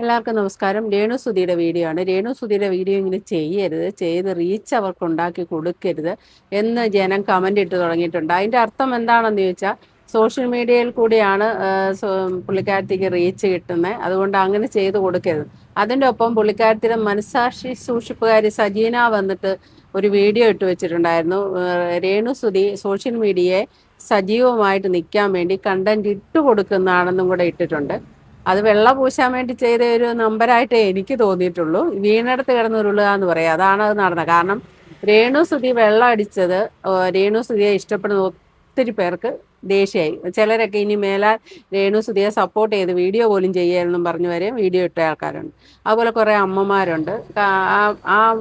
എല്ലാവർക്കും നമസ്കാരം. രേണു സുധിയുടെ വീഡിയോ ആണ്. രേണു സുധിയുടെ വീഡിയോ ഇങ്ങനെ ചെയ്യരുത്. ചെയ്ത് റീച്ച് അവർക്ക് ഉണ്ടാക്കി കൊടുക്കരുത് എന്ന് ജനം കമന്റ് ഇട്ട് തുടങ്ങിയിട്ടുണ്ട്. അതിന്റെ അർത്ഥം എന്താണെന്ന് ചോദിച്ചാൽ സോഷ്യൽ മീഡിയയിൽ കൂടിയാണ് പുള്ളിക്കാരത്തിക്ക് റീച്ച് കിട്ടുന്നത് അതുകൊണ്ട് അങ്ങനെ ചെയ്ത് കൊടുക്കരുത്. അതിന്റെ ഒപ്പം പുള്ളിക്കാരത്തിന്റെ മനസാക്ഷി സൂക്ഷിപ്പുകാരി സജീന വന്നിട്ട് ഒരു വീഡിയോ ഇട്ട് വെച്ചിട്ടുണ്ടായിരുന്നു. രേണു സുധി സോഷ്യൽ മീഡിയയെ സജീവമായിട്ട് നിൽക്കാൻ വേണ്ടി കണ്ടന്റ് ഇട്ടു കൊടുക്കുന്നതാണെന്നും കൂടെ ഇട്ടിട്ടുണ്ട്. അത് വെള്ള പൂശാൻ വേണ്ടി ചെയ്ത ഒരു നമ്പരായിട്ടേ എനിക്ക് തോന്നിയിട്ടുള്ളൂ. വീണെടുത്ത് കിടന്ന് ഉരുളുക എന്ന് പറയാം. അതാണ് അത് നടന്നത്. കാരണം രേണു സുധി വെള്ളം അടിച്ചത് രേണു സുധിയെ ഇഷ്ടപ്പെടുന്ന ഒത്തിരി പേർക്ക് ദേഷ്യമായി. ചിലരൊക്കെ ഇനി മേലാൽ രേണു സുധിയെ സപ്പോർട്ട് ചെയ്ത് വീഡിയോ പോലും ചെയ്യാമെന്നും പറഞ്ഞു വരെ വീഡിയോ ഇട്ട ആൾക്കാരുണ്ട്. അതുപോലെ കുറേ അമ്മമാരുണ്ട്. ആ-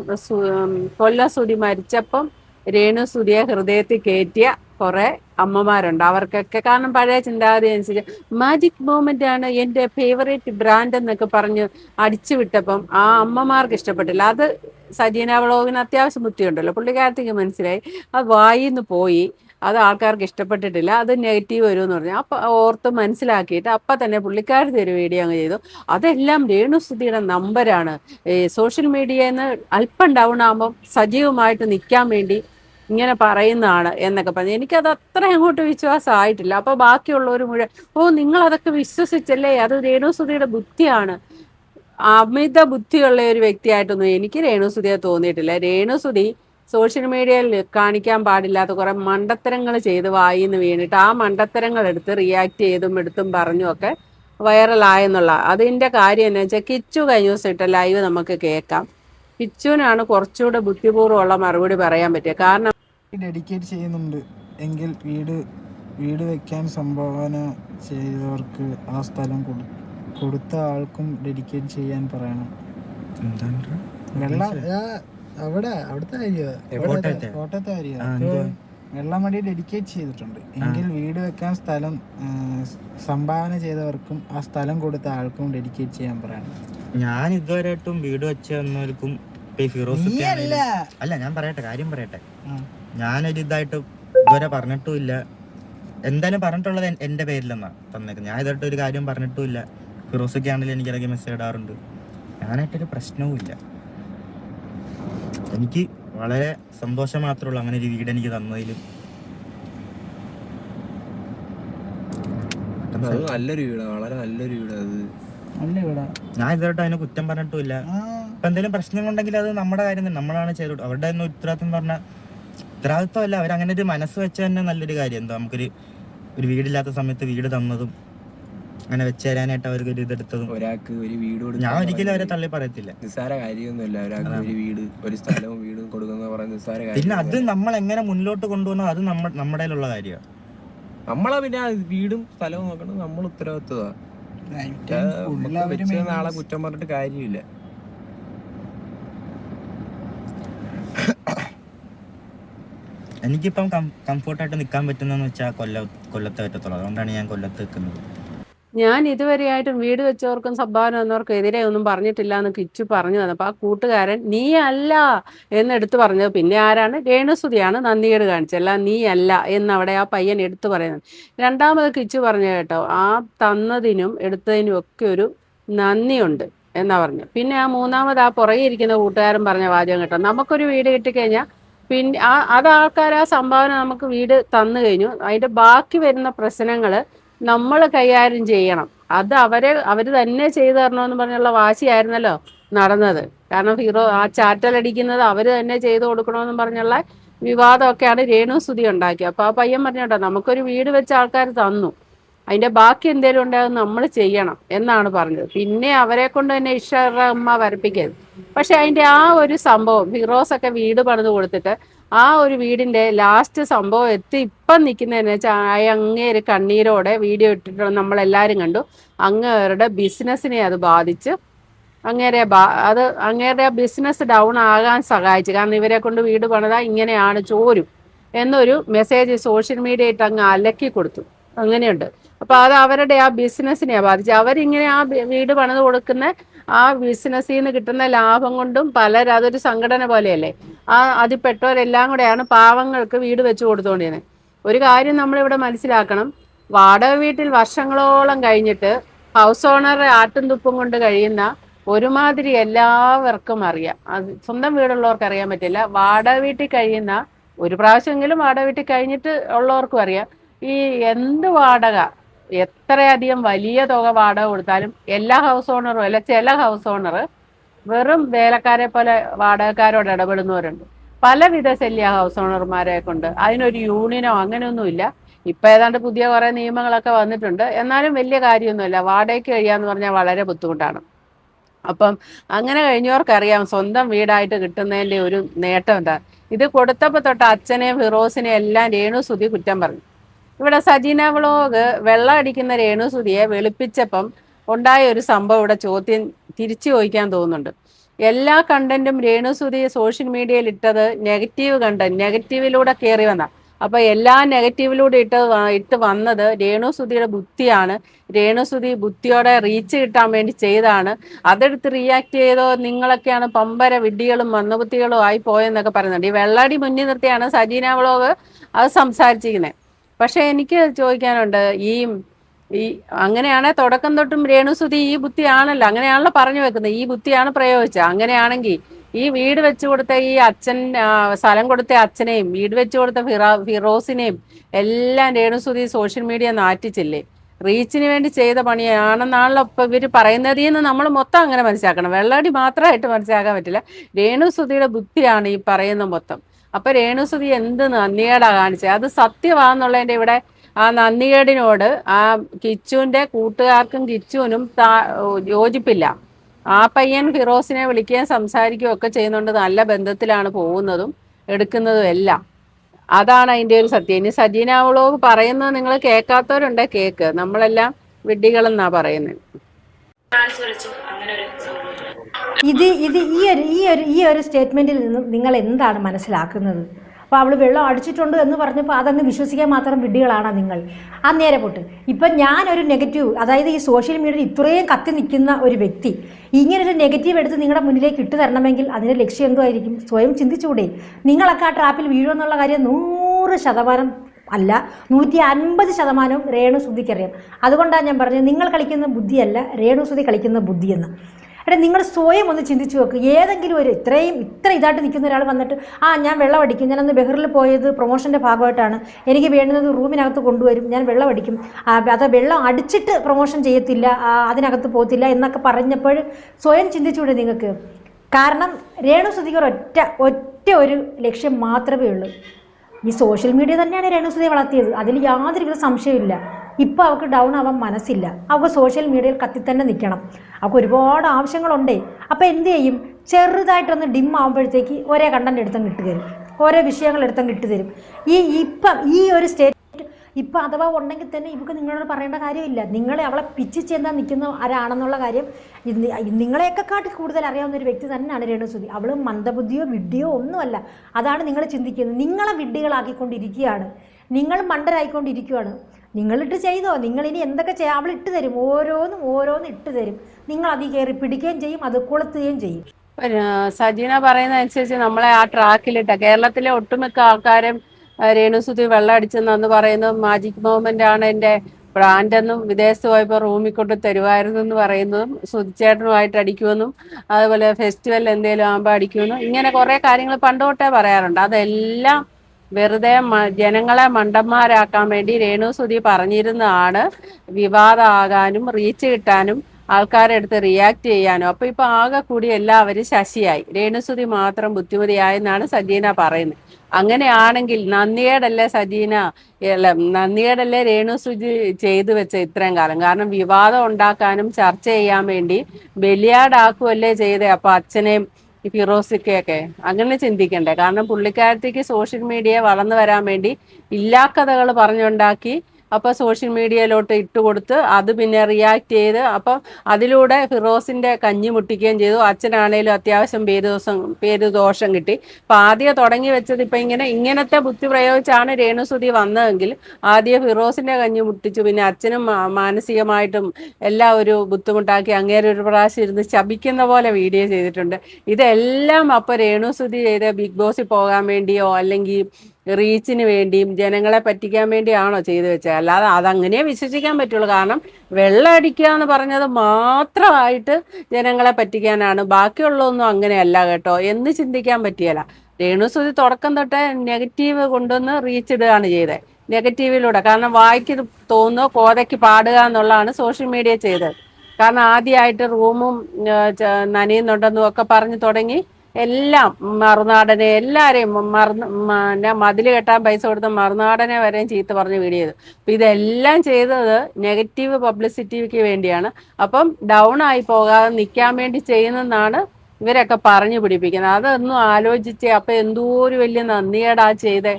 കൊല്ല സുധി മരിച്ചപ്പം രേണു സുധിയെ ഹൃദയത്തിൽ കയറ്റിയ കുറെ അമ്മമാരുണ്ട്. അവർക്കൊക്കെ കാരണം പഴയ ചിന്താഗതി അനുസരിച്ച് മാജിക് മൂമെന്റ് ആണ് എന്റെ ഫേവറേറ്റ് ബ്രാൻഡ് എന്നൊക്കെ പറഞ്ഞ് അടിച്ചു വിട്ടപ്പം ആ അമ്മമാർക്ക് ഇഷ്ടപ്പെട്ടില്ല. അത് സജീന വ്ളോഗിന് അത്യാവശ്യം ബുദ്ധിയുണ്ടല്ലോ. പുള്ളിക്കാരത്തേക്ക് മനസ്സിലായി. അത് വായിന്ന് പോയി. അത് ആൾക്കാർക്ക് ഇഷ്ടപ്പെട്ടിട്ടില്ല. അത് നെഗറ്റീവ് വരും എന്ന് പറഞ്ഞു. അപ്പം ഓർത്ത് മനസ്സിലാക്കിയിട്ട് അപ്പം തന്നെ പുള്ളിക്കാരുടെ ഒരു വീഡിയോ അങ്ങ് ചെയ്തു. അതെല്ലാം രേണുസുതിയുടെ നമ്പരാണ് ഈ സോഷ്യൽ മീഡിയയിൽ നിന്ന് അല്പം ഡൗൺ ആകുമ്പം സജീവമായിട്ട് നിൽക്കാൻ വേണ്ടി ഇങ്ങനെ പറയുന്നതാണ് എന്നൊക്കെ പറഞ്ഞു. എനിക്കത് അത്ര അങ്ങോട്ട് വിശ്വാസമായിട്ടില്ല. അപ്പോൾ ബാക്കിയുള്ളവർ മുഴുവൻ ഓ നിങ്ങൾ അതൊക്കെ വിശ്വസിച്ചല്ലേ? അത് രേണുസുതിയുടെ ബുദ്ധിയാണ്. അമിത ബുദ്ധിയുള്ള ഒരു വ്യക്തിയായിട്ടൊന്നും എനിക്ക് രേണുസുതിയെ തോന്നിയിട്ടില്ല. രേണുസുതി സോഷ്യൽ മീഡിയയിൽ കാണിക്കാൻ പാടില്ലാത്ത കുറെ മണ്ടത്തരങ്ങൾ ചെയ്ത് വായിന്ന് വീണിട്ട് ആ മണ്ടത്തരങ്ങൾ എടുത്ത് റിയാക്ട് ചെയ്തും എടുത്തും പറഞ്ഞും ഒക്കെ വൈറലായെന്നുള്ള അതിന്റെ കാര്യം എന്ന് വെച്ചാൽ കിച്ചു കഴിഞ്ഞ ദിവസം ഇട്ട ലൈവ് നമുക്ക് കേൾക്കാം. കിച്ചുവിനാണ് കുറച്ചുകൂടെ ബുദ്ധിപൂർവമുള്ള മറുപടി പറയാൻ പറ്റുക കാരണം ഡെഡിക്കേറ്റ് ചെയ്യുന്നുണ്ട്. എങ്കിൽ വീട് വീട് വെക്കാൻ സംഭാവന ചെയ്തവർക്ക് ആ സ്ഥലം കൊടു കൊടുത്ത ആൾക്കും ഡെഡിക്കേറ്റ് ചെയ്യാൻ പറയണം. വെള്ളം അവിടെ അവിടുത്തെ. കോട്ടയത്തെ? വെള്ളമടി ഡെഡിക്കേറ്റ് ചെയ്തിട്ടുണ്ട്. എങ്കിൽ വീട് വെക്കാൻ സ്ഥലം സംഭാവന ചെയ്തവർക്കും ആ സ്ഥലം കൊടുത്ത ആൾക്കും ഡെഡിക്കേറ്റ് ചെയ്യാൻ പറയണം. ഞാൻ ഇതുവരെയായിട്ടും വീട് വെച്ചവർക്കും അല്ല ഞാൻ പറയട്ടെ കാര്യം പറയട്ടെ. ഞാനൊരു ഇതായിട്ട് ഇതുവരെ പറഞ്ഞിട്ടുമില്ല. എന്തായാലും പറഞ്ഞിട്ടുള്ളത് എന്റെ എന്റെ പേരിലെന്നാ തന്നേക്കുന്നത്. ഞാൻ ഇതായിട്ട് ഒരു കാര്യം പറഞ്ഞിട്ടുമില്ല. ഫിറോസൊക്കെ ആണെങ്കിലും എനിക്ക് ഇടയ്ക്ക് മെസ്സേജ് ഇടാറുണ്ട്. ഞാനായിട്ടൊരു പ്രശ്നവും ഇല്ല എനിക്ക് വളരെ സന്തോഷം മാത്രമേ ഉള്ളൂ അങ്ങനെ ഒരു വീട് എനിക്ക് തന്നതിലും. അത് നല്ലൊരു വീടാണ് വളരെ നല്ലൊരു അത്. ഞാൻ ഇതായിട്ട് അതിനെ കുറ്റം പറഞ്ഞിട്ടുമില്ല. ഇപ്പൊ എന്തെങ്കിലും പ്രശ്നങ്ങളുണ്ടെങ്കിൽ അത് നമ്മുടെ കാര്യം തന്നെ. നമ്മളാണ് ചെയ്തു അവരുടെ ഒന്നും ഉത്തരവാദിത്വം പറഞ്ഞാൽ ഉത്തരവാദിത്വം അല്ല അങ്ങനെ ഒരു മനസ്സ് വെച്ച തന്നെ നല്ലൊരു കാര്യം. എന്താ നമുക്കൊരു ഒരു വീടില്ലാത്ത സമയത്ത് വീട് തന്നതും അങ്ങനെ വെച്ച് തരാനായിട്ട് അവർക്ക് ഒരു ഇതെടുത്തതും. ഒരാൾക്ക് ഒരു വീട് ഞാൻ ഒരിക്കലും അവരെ തള്ളി പറയത്തില്ല. നിസ്സാര കാര്യമൊന്നുമില്ല. ഒരാൾക്ക് ഒരു വീട് ഒരു സ്ഥലവും വീടും കൊടുക്കുന്ന പറയുന്ന നിസ്സാര പിന്നെ അത് നമ്മൾ എങ്ങനെ മുന്നോട്ട് കൊണ്ടുപോകുന്നത് അത് നമ്മ നമ്മുടെ ഉള്ള കാര്യമാണ്. നമ്മളാ പിന്നെ വീടും സ്ഥലവും നോക്കണം നമ്മൾ ഉത്തരവാദിത്വമാണ് നാളെ കുറ്റം പറഞ്ഞിട്ട് കാര്യമില്ല. എനിക്കിപ്പം കംഫോർട്ടായിട്ട് നിൽക്കാൻ പറ്റുന്നതെന്ന് വെച്ചാൽ കൊല്ല കൊല്ലത്തെ പറ്റത്തുള്ളൂ. അതുകൊണ്ടാണ് ഞാൻ കൊല്ലത്ത് നിൽക്കുന്നത് ഞാൻ ഇതുവരെയായിട്ടും വീട് വെച്ചവർക്കും സംഭാവന വന്നവർക്കും എതിരെ ഒന്നും പറഞ്ഞിട്ടില്ല എന്ന് കിച്ചു പറഞ്ഞു തന്നപ്പോൾ ആ കൂട്ടുകാരൻ നീ അല്ല എന്ന് എടുത്തു പറഞ്ഞത്. പിന്നെ ആരാണ്? രേണുസുതിയാണ് നന്ദികേട് കാണിച്ചത്. അല്ല നീ അല്ല എന്നവിടെ ആ പയ്യൻ എടുത്തു പറയുന്നത്. രണ്ടാമത് കിച്ചു പറഞ്ഞു കേട്ടോ ആ തന്നതിനും എടുത്തതിനും ഒക്കെ ഒരു നന്ദിയുണ്ട് എന്നാ പറഞ്ഞു പിന്നെ ആ മൂന്നാമത് ആ പുറകെ ഇരിക്കുന്ന കൂട്ടുകാരൻ പറഞ്ഞ വാചകം കേട്ടോ നമുക്കൊരു വീട് കിട്ടിക്കഴിഞ്ഞാൽ പിന്നെ ആ അത് ആൾക്കാർ ആ സംഭാവന നമുക്ക് വീട് തന്നു കഴിഞ്ഞു. അതിന്റെ ബാക്കി വരുന്ന പ്രശ്നങ്ങൾ നമ്മൾ കൈകാര്യം ചെയ്യണം. അത് അവരെ അവർ തന്നെ ചെയ്തു തരണമെന്ന് പറഞ്ഞുള്ള വാശിയായിരുന്നല്ലോ നടന്നത്. കാരണം ഹീറോ ആ ചാറ്റലടിക്കുന്നത് അവർ തന്നെ ചെയ്തു കൊടുക്കണമെന്ന് പറഞ്ഞുള്ള വിവാദമൊക്കെയാണ് രേണു സ്തുതി ഉണ്ടാക്കിയത്. അപ്പോൾ ആ പയ്യൻ പറഞ്ഞോട്ടോ നമുക്കൊരു വീട് വെച്ച ആൾക്കാർ തന്നു. അതിന്റെ ബാക്കി എന്തെങ്കിലും ഉണ്ടാകും നമ്മൾ ചെയ്യണം എന്നാണ് പറഞ്ഞത്. പിന്നെ അവരെ കൊണ്ട് തന്നെ ഇഷ്ട അമ്മ വരപ്പിക്കരുത്. പക്ഷെ അതിന്റെ ആ ഒരു സംഭവം ഫിറോസ് ഒക്കെ വീട് പണിത് കൊടുത്തിട്ട് ആ ഒരു വീടിന്റെ ലാസ്റ്റ് സംഭവം എത്തി ഇപ്പം നിൽക്കുന്നതെന്ന് വെച്ചാൽ അങ്ങേര് കണ്ണീരോടെ വീഡിയോ ഇട്ടിട്ട് നമ്മളെല്ലാവരും കണ്ടു. അങ്ങേരുടെ ബിസിനസ്സിനെ അത് ബാധിച്ച് അങ്ങേരെ അത് അങ്ങേരുടെ ബിസിനസ് ഡൗൺ ആകാൻ സഹായിച്ചു. കാരണം ഇവരെ കൊണ്ട് വീട് പണിതാ ഇങ്ങനെയാണ് ചോരും എന്നൊരു മെസ്സേജ് സോഷ്യൽ മീഡിയ ഇട്ട് അങ്ങ് അലക്കി കൊടുത്തു. അങ്ങനെയുണ്ട്. അപ്പൊ അത് അവരുടെ ആ ബിസിനസ്സിനെ ബാധിച്ചത്. അവരിങ്ങനെ ആ വീട് പണിത് കൊടുക്കുന്ന ആ ബിസിനസ്സിൽ നിന്ന് കിട്ടുന്ന ലാഭം കൊണ്ടും പലരും അതൊരു സംഘടന പോലെയല്ലേ? ആ അതിൽ പെട്ടവരെല്ലാം കൂടെയാണ് പാവങ്ങൾക്ക് വീട് വെച്ച് കൊടുത്തുകൊണ്ടിരുന്നത് ഒരു കാര്യം നമ്മളിവിടെ മനസ്സിലാക്കണം. വാടക വീട്ടിൽ വർഷങ്ങളോളം കഴിഞ്ഞിട്ട് ഹൗസ് ഓണർ ആട്ടും തുപ്പും കൊണ്ട് കഴിയുന്ന ഒരുമാതിരി എല്ലാവർക്കും അറിയാം. അത് സ്വന്തം വീടുള്ളവർക്ക് അറിയാൻ പറ്റില്ല. വാടക വീട്ടിൽ കഴിയുന്ന ഒരു പ്രാവശ്യമെങ്കിലും വാടക വീട്ടിൽ കഴിഞ്ഞിട്ട് ഉള്ളവർക്കും അറിയാം. ഈ എന്ത് വാടക എത്രയധികം വലിയ തുക വാടക കൊടുത്താലും എല്ലാ ഹൗസ് ഓണറും അല്ല ചില ഹൗസ് ഓണർ വെറും വേലക്കാരെ പോലെ വാടകക്കാരോട് ഇടപെടുന്നവരുണ്ട്. പലവിധ ശല്യ ഹൗസ് ഓണർമാരെ കൊണ്ട്. അതിനൊരു യൂണിയനോ അങ്ങനെയൊന്നുമില്ല ഇപ്പൊ ഏതാണ്ട് പുതിയ കുറെ നിയമങ്ങളൊക്കെ വന്നിട്ടുണ്ട്. എന്നാലും വലിയ കാര്യമൊന്നുമില്ല വാടകയ്ക്ക് കഴിയാന്ന് പറഞ്ഞാൽ വളരെ ബുദ്ധിമുട്ടാണ്. അപ്പം അങ്ങനെ കഴിഞ്ഞവർക്കറിയാം സ്വന്തം വീടായിട്ട് കിട്ടുന്നതിന്റെ ഒരു നേട്ടം എന്താ. ഇത് കൊടുത്തപ്പോ തൊട്ട് അച്ഛനെയും ഫിറോസിനെയും എല്ലാം രേണു സുധി കുറ്റം പറഞ്ഞു. ഇവിടെ സജീന വ്ളോഗ് വെള്ളം അടിക്കുന്ന രേണു സുധിയെ വെളുപ്പിച്ചപ്പം ഉണ്ടായ ഒരു സംഭവം ഇവിടെ ചോദ്യം തിരിച്ചു ചോദിക്കാൻ തോന്നുന്നുണ്ട്. എല്ലാ കണ്ടന്റും രേണു സുധി സോഷ്യൽ മീഡിയയിൽ ഇട്ടത് നെഗറ്റീവ് കണ്ടന്റ് നെഗറ്റീവിലൂടെ കയറി വന്ന. അപ്പൊ എല്ലാ നെഗറ്റീവിലൂടെ ഇട്ട് ഇട്ട് വന്നത് രേണു സുധിയുടെ ബുദ്ധിയാണ്. രേണു സുധി ബുദ്ധിയോടെ റീച്ച് കിട്ടാൻ വേണ്ടി ചെയ്താണ് അതെടുത്ത് റിയാക്ട് ചെയ്തോ നിങ്ങളൊക്കെയാണ് പമ്പര വിഡ്ഡികളും മന്ദബുദ്ധികളും ആയി പോയെന്നൊക്കെ പറയുന്നുണ്ട്. ഈ വെള്ളാടി മുന്നിൽ നിർത്തിയാണ് സജീന വ്ളോഗ് അത് സംസാരിച്ചിരിക്കുന്നത്. പക്ഷെ എനിക്ക് ചോദിക്കാനുണ്ട് ഈ ഈ അങ്ങനെയാണെ തുടക്കം തൊട്ടും രേണുസുതി ഈ ബുദ്ധിയാണല്ലോ അങ്ങനെയാണല്ലോ പറഞ്ഞു വെക്കുന്നത് ഈ ബുദ്ധിയാണ് പ്രയോഗിച്ചത്. അങ്ങനെയാണെങ്കിൽ ഈ വീട് വെച്ചു കൊടുത്ത ഈ അച്ഛൻ സ്ഥലം കൊടുത്ത അച്ഛനെയും വീട് വെച്ചു കൊടുത്ത ഫിറോ ഫിറോസിനെയും എല്ലാം രേണുസുതി സോഷ്യൽ മീഡിയ നാറ്റിച്ചില്ലേ? റീച്ചിന് വേണ്ടി ചെയ്ത പണിയാണെന്നാണല്ലോ ഇപ്പൊ ഇവർ പറയുന്നതിൽ നിന്ന് നമ്മൾ മൊത്തം അങ്ങനെ മനസ്സിലാക്കണം. വെള്ളാടി മാത്രമായിട്ട് മനസ്സിലാക്കാൻ പറ്റില്ല. രേണുസുതിയുടെ ബുദ്ധിയാണ് ഈ പറയുന്ന മൊത്തം. അപ്പൊ രേണുസുതി എന്ത് നന്ദികേടാ കാണിച്ചത് അത് സത്യമാണെന്നുള്ളതിന്റെ ഇവിടെ ആ നന്ദികേടിനോട് ആ കിച്ചുവിന്റെ കൂട്ടുകാർക്കും കിച്ചുവിനും യോജിപ്പില്ല. ആ പയ്യൻ ഫിറോസിനെ വിളിക്കുകയും സംസാരിക്കുകയും ഒക്കെ ചെയ്യുന്നുണ്ട്. നല്ല ബന്ധത്തിലാണ് പോകുന്നതും എടുക്കുന്നതും എല്ലാം. അതാണ് അതിന്റെ ഒരു സത്യം. ഇനി സജീന വ്ളോഗ് പറയുന്നത് നിങ്ങൾ കേൾക്കാത്തവരുണ്ട് കേക്ക്. നമ്മളെല്ലാം വിഡ്ഢികളെന്നാ പറയുന്നത്. ഇത് ഇത് ഈ ഒരു ഈ ഒരു ഈ ഒരു സ്റ്റേറ്റ്മെന്റിൽ നിന്നും നിങ്ങൾ എന്താണ് മനസ്സിലാക്കുന്നത്? അപ്പോൾ അവൾ വെള്ളം അടിച്ചിട്ടുണ്ട് എന്ന് പറഞ്ഞപ്പോൾ അതങ്ങ് വിശ്വസിക്കാൻ മാത്രം വിഡ്ഢികളാണ് നിങ്ങൾ? ആ നേരെ പൊട്ട്. ഇപ്പം ഞാനൊരു നെഗറ്റീവ് അതായത് ഈ സോഷ്യൽ മീഡിയയിൽ ഇത്രയും കത്തി നിൽക്കുന്ന ഒരു വ്യക്തി ഇങ്ങനൊരു നെഗറ്റീവ് എടുത്ത് നിങ്ങളുടെ മുന്നിലേക്ക് ഇട്ട് തരണമെങ്കിൽ അതിന്റെ ലക്ഷ്യം എന്തുമായിരിക്കും സ്വയം ചിന്തിച്ചുകൂടെ. നിങ്ങളൊക്കെ ആ ട്രാപ്പിൽ വീഴുമെന്നുള്ള കാര്യം നൂറ് ശതമാനം അല്ല നൂറ്റി അൻപത് ശതമാനവും രേണു ശ്രുതിക്കറിയാം അതുകൊണ്ടാണ് ഞാൻ പറഞ്ഞത് നിങ്ങൾ കളിക്കുന്ന ബുദ്ധിയല്ല രേണു ശ്രുതി കളിക്കുന്ന ബുദ്ധിയെന്ന്. എടാ നിങ്ങൾ സ്വയം ഒന്ന് ചിന്തിച്ചു നോക്ക്. ഏതെങ്കിലും ഒരു ഇത്രയും ഇത്ര ഇതായിട്ട് നിൽക്കുന്ന ഒരാൾ വന്നിട്ട് ആ ഞാൻ വെള്ളം അടിക്കും. ഞാനന്ന് ബെഹറിൽ പോയത് പ്രൊമോഷന്റെ ഭാഗമായിട്ടാണ്. എനിക്ക് വേണ്ടുന്നത് റൂമിനകത്ത് കൊണ്ടുവരും. ഞാൻ വെള്ളം അടിക്കും. അത് വെള്ളം അടിച്ചിട്ട് പ്രൊമോഷൻ ചെയ്യത്തില്ല. അതിനകത്ത് പോകത്തില്ല എന്നൊക്കെ പറഞ്ഞപ്പോൾ സ്വയം ചിന്തിച്ചുകൂടെ നിങ്ങൾക്ക്? കാരണം രേണു സുധികർ ഒറ്റ ഒറ്റ ഒരു ലക്ഷ്യം മാത്രമേ ഉള്ളൂ. ഈ സോഷ്യൽ മീഡിയ തന്നെയാണ് രേണു സുധിയെ വളർത്തിയത്. അതിൽ യാതൊരു സംശയമില്ല ഇപ്പോൾ അവൾക്ക് ഡൗൺ ആവാൻ മനസ്സില്ല. അവൾക്ക് സോഷ്യൽ മീഡിയയിൽ കത്തി തന്നെ നിൽക്കണം അവൾക്ക് ഒരുപാട് ആവശ്യങ്ങളുണ്ടേ. അപ്പോൾ എന്ത് ചെയ്യും? ചെറുതായിട്ടൊന്ന് ഡിം ആകുമ്പോഴത്തേക്ക് ഒരേ കണ്ടന്റ് എടുത്തും ഇട്ട് തരും. ഓരോ വിഷയങ്ങൾ എടുത്തും ഇട്ട് തരും. ഈ ഇപ്പം ഈ ഒരു സ്റ്റേറ്റ് ഇപ്പം അഥവാ ഉണ്ടെങ്കിൽ തന്നെ ഇവർക്ക് നിങ്ങളോട് പറയേണ്ട കാര്യമില്ല. നിങ്ങളെ അവളെ പിച്ച് ചെന്താൻ നിൽക്കുന്ന ആരാണെന്നുള്ള കാര്യം നിങ്ങളെയൊക്കെ കാട്ടി കൂടുതൽ അറിയാവുന്ന ഒരു വ്യക്തി തന്നെയാണ് രേണുസുതി. അവൾ മന്ദബുദ്ധിയോ വിഡ്ഢിയോ ഒന്നുമല്ല. അതാണ് നിങ്ങൾ ചിന്തിക്കുന്നത്. നിങ്ങളെ വിഡ്ഢികളാക്കിക്കൊണ്ടിരിക്കുകയാണ്. നിങ്ങൾ മണ്ടരായിക്കൊണ്ടിരിക്കുകയാണ് നിങ്ങളിട്ട് ചെയ്തോ? നിങ്ങളിനി എന്തൊക്കെ ചെയ്യാം? ഇട്ട് തരും. ഓരോന്നും ഓരോന്നും ഇട്ട് തരും. നിങ്ങൾ അതിൽ കയറി പിടിക്കുകയും ചെയ്യും അത് കൊളുത്തുകയും ചെയ്യും. സജീന പറയുന്ന അനുസരിച്ച് നമ്മളെ ആ ട്രാക്കിലിട്ട കേരളത്തിലെ ഒട്ടുമിക്ക ആൾക്കാരും രേണുസുതി വെള്ളം അടിച്ചെന്നു പറയുന്നത് മാജിക് മൂവ്മെന്റ് ആണ് എന്റെ ബ്രാൻഡെന്നും വിദേശത്ത് പോയപ്പോൾ റൂമിൽ കൊണ്ട് തരുമായിരുന്നു എന്ന് പറയുന്നതും സുതിച്ചേട്ടനുമായിട്ട് അടിക്കുമെന്നും അതുപോലെ ഫെസ്റ്റിവൽ എന്തെങ്കിലും ആകുമ്പോൾ അടിക്കുമെന്നും ഇങ്ങനെ കുറെ കാര്യങ്ങൾ പണ്ടോട്ടേ പറയാറുണ്ട്. അതെല്ലാം വെറുതെ ജനങ്ങളെ മണ്ടന്മാരാക്കാൻ വേണ്ടി രേണുസുതി പറഞ്ഞിരുന്നതാണ്. വിവാദമാകാനും റീച്ച് കിട്ടാനും ആൾക്കാരെ അടുത്ത് റിയാക്ട് ചെയ്യാനും. അപ്പൊ ഇപ്പൊ ആകെ കൂടി എല്ലാവരും ശശിയായി. രേണുസുതി മാത്രം ബുദ്ധിമതിയായെന്നാണ് സജീന പറയുന്നത്. അങ്ങനെയാണെങ്കിൽ നന്ദിയേടല്ലേ സജീന അല്ല നന്ദിയേടല്ലേ രേണുസുതി ചെയ്തു വെച്ച ഇത്രയും കാലം? കാരണം വിവാദം ഉണ്ടാക്കാനും ചർച്ച ചെയ്യാൻ വേണ്ടി ബലിയാടാക്കുമല്ലേ ചെയ്തേ. അപ്പൊ അച്ഛനെയും ഈ ഫിറോസിക്കയൊക്കെ അങ്ങനെ ചിന്തിക്കണ്ടേ. കാരണം പുള്ളിക്കാരത്തേക്ക് സോഷ്യൽ മീഡിയ വളർന്നു വരാൻ വേണ്ടി ഇല്ലാ കഥകൾ പറഞ്ഞുണ്ടാക്കി അപ്പൊ സോഷ്യൽ മീഡിയയിലോട്ട് ഇട്ടുകൊടുത്ത് അത് പിന്നെ റിയാക്ട് ചെയ്ത് അപ്പം അതിലൂടെ ഫിറോസിന്റെ കഞ്ഞി മുട്ടിക്കുകയും ചെയ്തു. അച്ഛനാണേലും അത്യാവശ്യം പേര് ദിവസം പേര് ദോഷം കിട്ടി. അപ്പം ആദ്യം തുടങ്ങി വെച്ചത് ഇപ്പം ഇങ്ങനെ ഇങ്ങനത്തെ ബുദ്ധി പ്രയോഗിച്ചാണ് രേണുസുതി വന്നതെങ്കിൽ ആദ്യം ഫിറോസിന്റെ കഞ്ഞി മുട്ടിച്ചു. പിന്നെ അച്ഛനും മാനസികമായിട്ടും എല്ലാം ഒരു ബുദ്ധിമുട്ടാക്കി അങ്ങേരെ ഒരു പ്രാവശ്യം ഇരുന്ന് ശപിക്കുന്ന പോലെ വീഡിയോ ചെയ്തിട്ടുണ്ട്. ഇതെല്ലാം അപ്പോൾ രേണുസുതി ചെയ്ത ബിഗ് ബോസിൽ പോകാൻ വേണ്ടിയോ അല്ലെങ്കിൽ റീച്ചിന് വേണ്ടിയും ജനങ്ങളെ പറ്റിക്കാൻ വേണ്ടിയാണോ ചെയ്തു വെച്ചത്? അല്ലാതെ അതങ്ങനെ വിശ്വസിക്കാൻ പറ്റുള്ളൂ. കാരണം വെള്ളം അടിക്കുക എന്ന് പറഞ്ഞത് മാത്രമായിട്ട് ജനങ്ങളെ പറ്റിക്കാനാണ്. ബാക്കിയുള്ളതൊന്നും അങ്ങനെയല്ല കേട്ടോ. എന്ന് ചിന്തിക്കാൻ പറ്റിയല്ല. രേണുസുതി തുടക്കം തൊട്ടേ നെഗറ്റീവ് കൊണ്ടുവന്ന് റീച്ച് ഇടുകയാണ് ചെയ്തത് നെഗറ്റീവിലൂടെ. കാരണം വായിക്ക് തോന്നുന്നു കോതയ്ക്ക് പാടുക എന്നുള്ളതാണ് സോഷ്യൽ മീഡിയ ചെയ്തത്. കാരണം ആദ്യമായിട്ട് റൂമും നനയുന്നുണ്ടെന്നും ഒക്കെ പറഞ്ഞു തുടങ്ങി എല്ലാം മറുനാടനെ എല്ലാരെയും മറന്ന് മതിൽ കെട്ടാൻ പൈസ കൊടുത്ത മറുനാടനെ വരെയും ചീത്ത പറഞ്ഞ് വീഡിയോ ചെയ്തു അപ്പൊ ഇതെല്ലാം ചെയ്തത് നെഗറ്റീവ് പബ്ലിസിറ്റിക്ക് വേണ്ടിയാണ്. അപ്പം ഡൗൺ ആയി പോകാതെ നിൽക്കാൻ വേണ്ടി ചെയ്യുന്നതാണ് ഇവരൊക്കെ പറഞ്ഞു പിടിപ്പിക്കുന്നത്. അതൊന്നും ആലോചിച്ച് അപ്പൊ എന്തോ ഒരു വലിയ നന്ദിയേടാ ചെയ്തേ.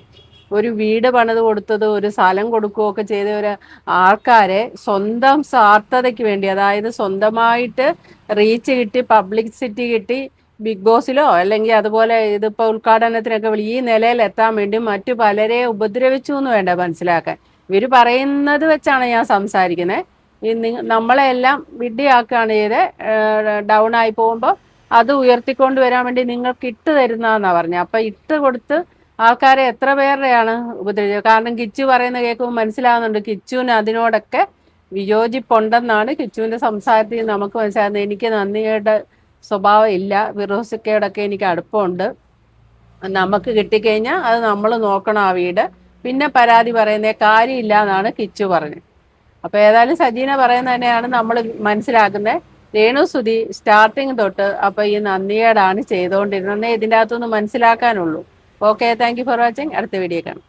ഒരു വീട് പണിത് കൊടുത്തത് ഒരു സ്ഥലം കൊടുക്കുകയൊക്കെ ചെയ്ത ഒരു ആൾക്കാരെ സ്വന്തം സ്വാർത്ഥതയ്ക്ക് വേണ്ടി അതായത് സ്വന്തമായിട്ട് റീച്ച് കിട്ടി പബ്ലിസിറ്റി കിട്ടി ബിഗ് ബോസിലോ അല്ലെങ്കിൽ അതുപോലെ ഇതിപ്പോ ഉദ്ഘാടനത്തിനൊക്കെ ഈ നിലയിൽ എത്താൻ വേണ്ടി മറ്റു പലരെ ഉപദ്രവിച്ചു എന്ന് വേണ്ട മനസ്സിലാക്കാൻ. ഇവർ പറയുന്നത് വെച്ചാണ് ഞാൻ സംസാരിക്കുന്നത് നമ്മളെല്ലാം വിഡ്ഢിയാക്കുകയാണ് ചെയ്ത്. ഡൗൺ ആയി പോകുമ്പോൾ അത് ഉയർത്തിക്കൊണ്ട് വരാൻ വേണ്ടി നിങ്ങൾക്ക് ഇട്ട് തരുന്നതെന്നാണ് പറഞ്ഞത് അപ്പൊ ഇട്ട് കൊടുത്ത് ആൾക്കാരെ എത്ര പേരുടെയാണ് ഉപദ്രവിച്ചത് കാരണം കിച്ചു പറയുന്ന കേൾക്കുമ്പോൾ മനസ്സിലാവുന്നുണ്ട് കിച്ചുവിന് അതിനോടൊക്കെ വിയോജിപ്പുണ്ടെന്നാണ് കിച്ചുവിന്റെ സംസാരത്തിൽ നമുക്ക് മനസ്സിലാകുന്നത് എനിക്ക് നന്ദിയുടെ സ്വഭാവം ഇല്ല ഫിറോസിക്കയോടൊക്കെ എനിക്ക് അടുപ്പമുണ്ട്. നമുക്ക് കിട്ടിക്കഴിഞ്ഞാൽ അത് നമ്മൾ നോക്കണം ആ വീട്. പിന്നെ പരാതി പറയുന്നേ കാര്യമില്ല എന്നാണ് കിച്ചു പറഞ്ഞത്. അപ്പൊ ഏതായാലും സജീന പറയുന്നത് തന്നെയാണ് നമ്മൾ മനസ്സിലാക്കുന്നത്. രേണു സുധി സ്റ്റാർട്ടിങ് തൊട്ട് അപ്പൊ ഈ നന്ദിയേടാണ് ചെയ്തുകൊണ്ടിരുന്നത്. ഇതിന്റെ അകത്തുനിന്ന് മനസ്സിലാക്കാനുള്ളൂ. Okay thank you for watching അടുത്ത വീഡിയോ കാണാം.